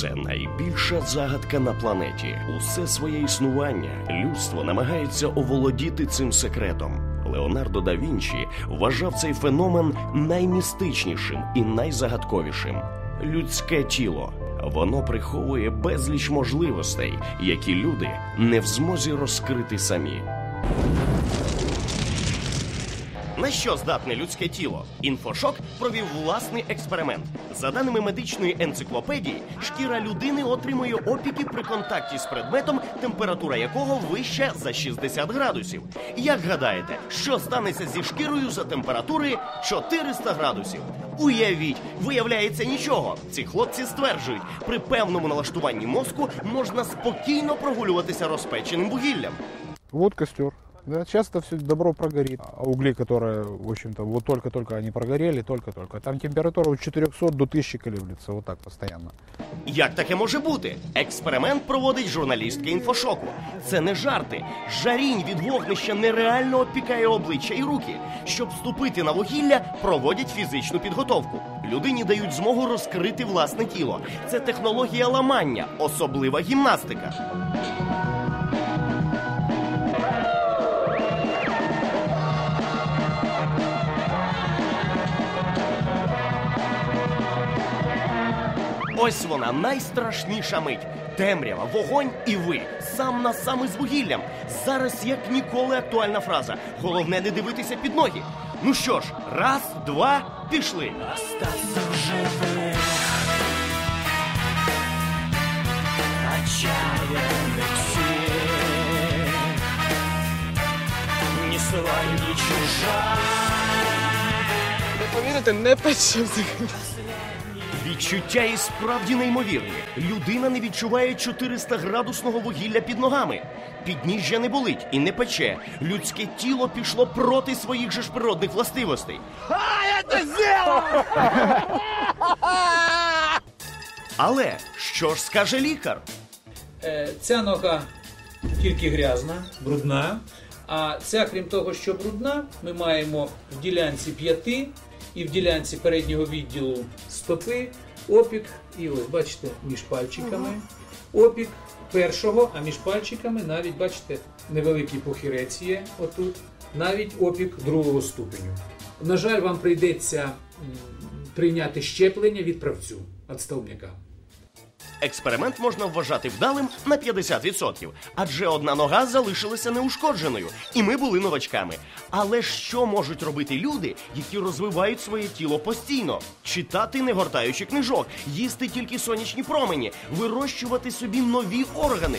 Це найбільша загадка на планеті. Усе своє існування людство намагається оволодіти цим секретом. Леонардо да Вінчі вважав цей феномен наймістичнішим і найзагадковішим. Людське тіло. Воно приховує безліч можливостей, які люди не в змозі розкрити самі. На що здатне людське тіло? Інфошок провів власний експеримент. За даними медичної енциклопедії, шкіра людини отримує опіки при контакті з предметом, температура якого вища за 60 градусів. Як гадаєте, що станеться зі шкірою за температури 400 градусів? Уявіть, виявляється нічого. Ці хлопці стверджують, при певному налаштуванні мозку можна спокійно прогулюватися розпеченим вугіллям. Вот костер. Да, часто все добро прогорит. А угли, которые, в общем-то, вот только-только они прогорели, только-только. Там температура от 400 до 1000 колеблется, вот так постоянно. Як таке може бути? Експеримент проводить журналістка інфошоку. Це не жарти. Жарінь від вогнища нереально обпікає обличчя і руки. Щоб вступити на вугілля, проводять фізичну підготовку. Людині дають змогу розкрити власне тіло. Це технологія ламання, особлива гімнастика. Ось вона найстрашніша мить. Темрява, вогонь і ви сам на сам із вугіллям. Зараз як ніколи актуальна фраза. Головне не дивитися під ноги. Ну що ж, раз, два, пішли. Остаться в живых Отчаянных сил Ни свой, ни чужой Ви повірите, не пече взагалі. Відчуття і справді неймовірні. Людина не відчуває 400 градусного вугілля під ногами. Підніжжя не болить і не пече. Людське тіло пішло проти своїх же ж природних властивостей. Але що ж скаже лікар? Е, Ця нога тільки грязна, брудна. А ця, крім того, що брудна, ми маємо в ділянці п'яти і в ділянці переднього відділу стопи опік. І ось бачите, між пальчиками опік першого, а між пальчиками навіть бачите невеликий похірець є отут, навіть опік другого ступеню. На жаль, вам прийдеться прийняти щеплення від правцю від стовбняка. Експеримент можна вважати вдалим на 50%, адже одна нога залишилася неушкодженою, і ми були новачками. Але що можуть робити люди, які розвивають своє тіло постійно? Читати, не гортаючи книжок, їсти тільки сонячні промені, вирощувати собі нові органи.